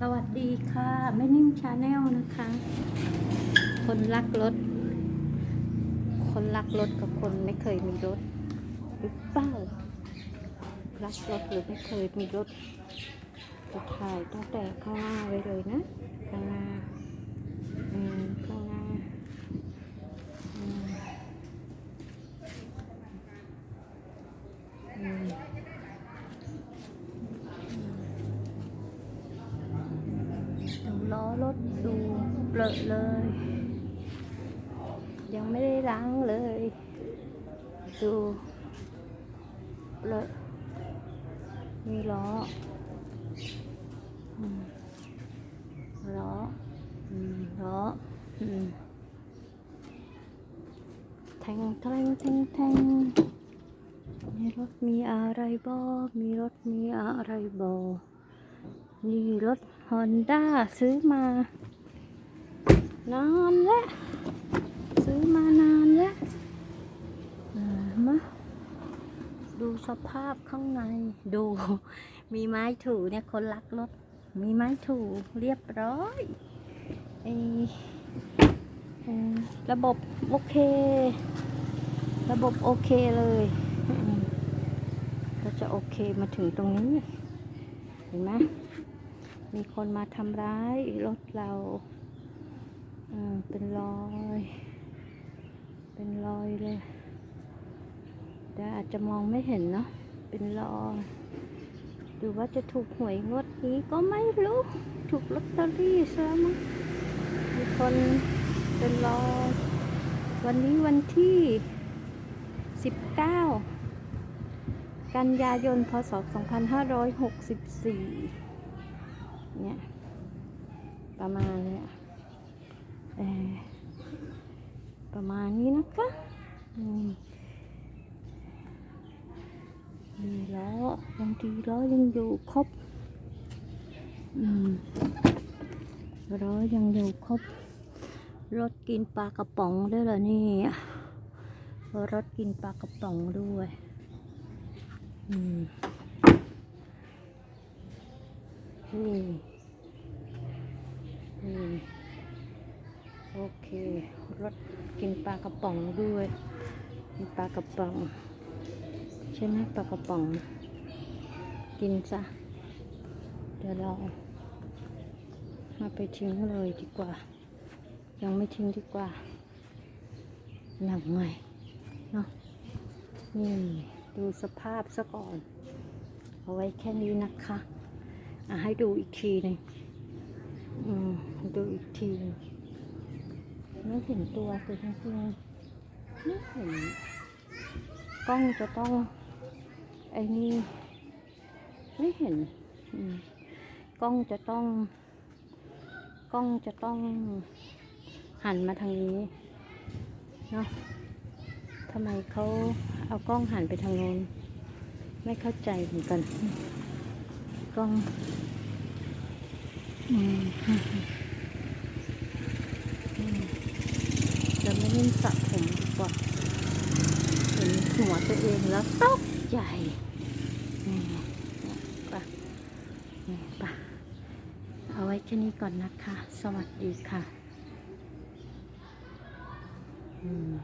สวัสดีค่ะแม่นิ่มชาแนลนะคะ คนรักรถ คนรักรถกับคนไม่เคยมีรถหรือเปล่ารักรถหรือไม่เคยมีรถจะถ่ายตั้งแต่ข้างหน้าไว้เลยนะข้างหน้าอืมข้างหน้าอืมอืม ดูล้อ รถดูเปลอะเลย ยังไม่ได้ล้างเลย ดูเปลอะมีล้อล้อล้อแทงแทงแทงแทงในรถมีอะไรบอมีรถมีอะไรบอ นี่รถฮอนด้าซื้อมานานแล้ว ซื้อมานานแล้วเออมาดูสภาพข้างใน ดู มีไม้ถูเนี่ยคนรักรถ มีไม้ถูเรียบร้อยไอระบบโอเค ระบบโอเคเลย ก็จะโอเคมาถึงตรงนี้ เห็นไหม มีคนมาทำร้ายรถเราเป็นรอย เป็นรอยเลยแต่อาจจะมองไม่เห็นเนาะ เป็นรอย หรือว่าจะถูกหวยงวดนี้ก็ไม่รู้ ถูกลอตเตอรี่ซะมั้งมีคนเป็นรอย วันนี้วันที่ 19 กันยายน พศ 2564 เนี่ย ประมาณเนี่ยประมาณนี้นะคะมีล้วยังดีล้วยังอยู่ครบล้อยังอยู่ครบ รถกินปลากระป๋องด้วยเหรอเนี่ยรถกินปลากระป๋องด้วย อืม นี่นี่โอเครถกินปลากระป๋องด้วยกินปลากระป๋องใช่ไหมปลากระป๋อง กินซะเดี๋ยวเรามาไปทิ้งเลยดีกว่า ยังไม่ทิ้งดีกว่าหลังใหม่เนาะนี่ดูสภาพซะก่อน เอาไว้แค่นี้นะคะอะ ให้ดูอีกทีหนึงอืมดูอีกทีนึงไม่เห็นตัวแต่จริงๆไม่เห็นกล้องจะต้องไอ้นี่ไม่เห็นกล้องจะต้อง กล้องจะต้องหันมาทางนี้เนาะทำไมเขาเอากล้องหันไปทางโน้นไม่เข้าใจเหมือนกัน กล้องจะไม่เล่นสระผมดีกว่าเห็นหัวตัวเองแล้วตกใจนี่ปะนี่ปะเอาไว้แค่นี้ก่อนนะคะ สวัสดีค่ะ